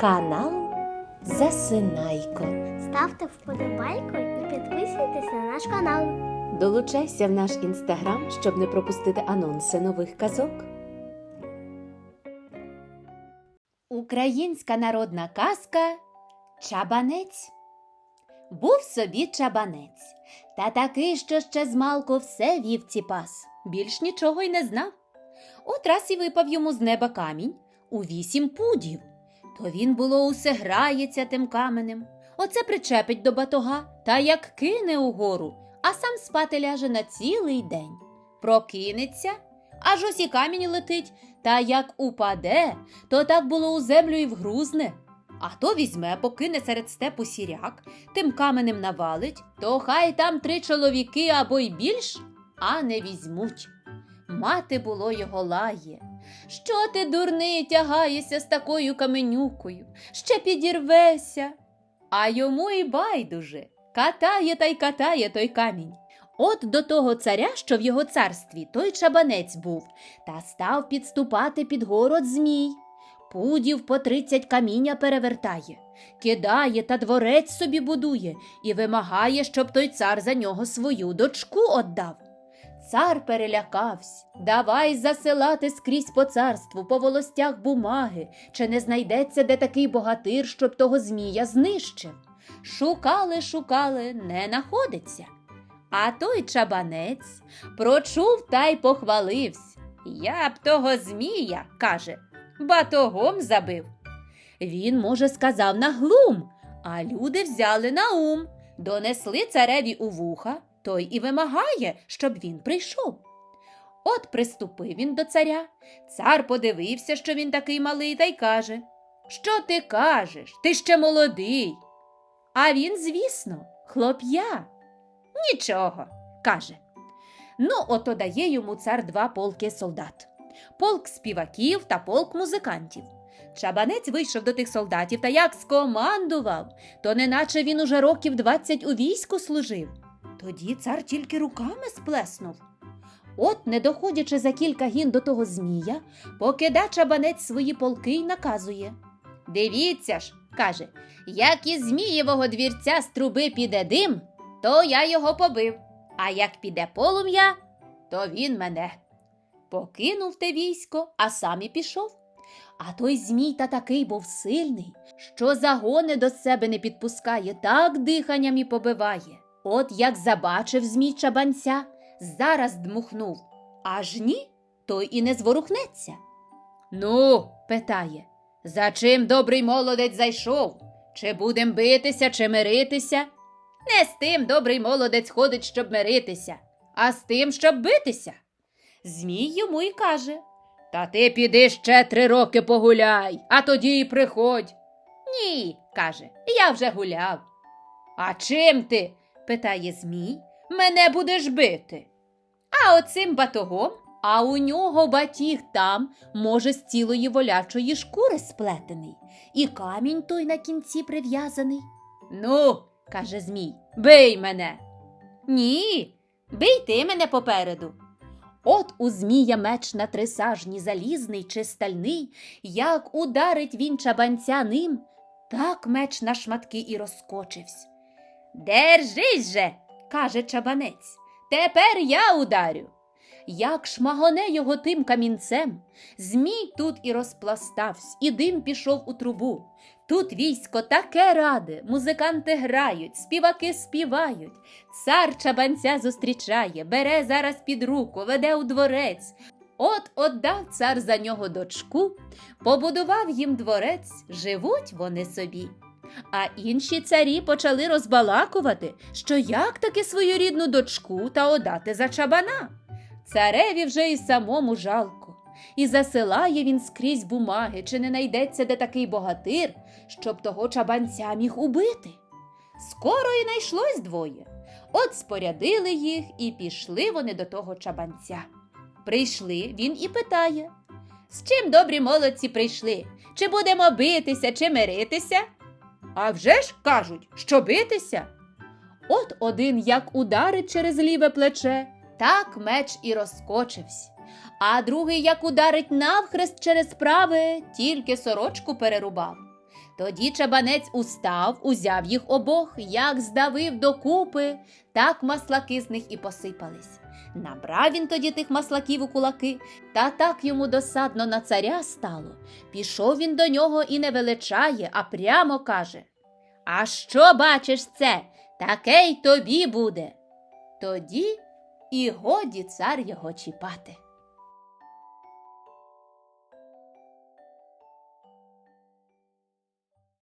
Канал Засинайко. Ставте вподобайку і підписуйтесь на наш канал. Долучайся в наш інстаграм, щоб не пропустити анонси нових казок. Українська народна казка Чабанець. Був собі чабанець, та такий, що ще змалку все вівці пас, більш нічого й не знав. От раз і випав йому з неба камінь у вісім пудів. То він було усе грається тим каменем. Оце причепить до батога та як кине угору, а сам спати ляже на цілий день. Прокинеться, аж ось і камінь летить, та як упаде, то так було у землю і вгрузне. А то візьме, покине серед степу сіряк, тим каменем навалить, то хай там три чоловіки або й більш, а не візьмуть. Мати було його лає. Що ти, дурний, тягаєшся з такою каменюкою? Ще підірвеся. А йому і байдуже катає та й катає той камінь. От до того царя, що в його царстві, той чабанець був, та став підступати під город змій. Пудів по тридцять каміння перевертає, кидає та дворець собі будує і вимагає, щоб той цар за нього свою дочку отдав. Цар перелякався. Давай засилати скрізь по царству, по волостях бумаги, чи не знайдеться де такий богатир, щоб того змія знищив. Шукали, шукали, не находиться. А той чабанець прочув та й похвалився. Я б того змія, каже, батогом забив. Він, може, сказав на глум, а люди взяли на ум, донесли цареві у вуха, той і вимагає, щоб він прийшов. От приступив він до царя. Цар подивився, що він такий малий, та й каже Що ти кажеш? Ти ще молодий. А він, звісно, хлоп'я. Нічого, каже. Ну, ото дає йому цар два полки солдат полк співаків та полк музикантів. Чабанець вийшов до тих солдатів та як скомандував, то неначе він уже років двадцять у війську служив. Тоді цар тільки руками сплеснув. От, не доходячи за кілька гін до того змія, покида чабанець свої полки й наказує. Дивіться ж, каже, як із змієвого двірця з труби піде дим, то я його побив, а як піде полум'я, то він мене. Покинув те військо, а сам і пішов. А той змій та такий був сильний, що загони до себе не підпускає, так диханням і побиває. От як забачив змій чабанця, зараз дмухнув, аж ні, той і не зворухнеться. Ну, питає, за чим добрий молодець зайшов? Чи будем битися, чи миритися? Не з тим добрий молодець ходить, щоб миритися, а з тим, щоб битися. Змій йому й каже Та ти піди ще три роки погуляй, а тоді й приходь. Ні, каже, я вже гуляв. А чим ти? Питає Змій, мене будеш бити. А оцим батогом, а у нього батіг там, може, з цілої волячої шкури сплетений, і камінь той на кінці прив'язаний. Ну, каже Змій, бий мене. Ні, бий ти мене попереду. От у Змія меч на три сажні залізний чи стальний, як ударить він чабанця ним, так меч на шматки і розкочився. Держись же, каже чабанець, тепер я ударю. Як шмагоне його тим камінцем, Змій тут і розпластавсь, і дим пішов у трубу. Тут військо таке раде, музиканти грають, співаки співають. Цар чабанця зустрічає, бере зараз під руку, веде у дворець. От отдав цар за нього дочку, побудував їм дворець, живуть вони собі. А інші царі почали розбалакувати, що як таки свою рідну дочку та одати за чабана. Цареві вже й самому жалко. І засилає він скрізь бумаги, чи не найдеться де такий богатир, щоб того чабанця міг убити. Скоро і найшлось двоє. От спорядили їх і пішли вони до того чабанця. Прийшли, він і питає З чим добрі молодці прийшли? Чи будемо битися, чи миритися? А вже ж кажуть, що битися. От один як ударить через ліве плече, так меч і розкочився. А другий як ударить навхрест через праве, тільки сорочку перерубав. Тоді чабанець устав, узяв їх обох, як здавив докупи, так маслаки з них і посипались. Набрав він тоді тих маслаків у кулаки, та так йому досадно на царя стало. Пішов він до нього і не величає, а прямо каже: А що бачиш це? Таке й тобі буде. Тоді і годі цар його чіпати.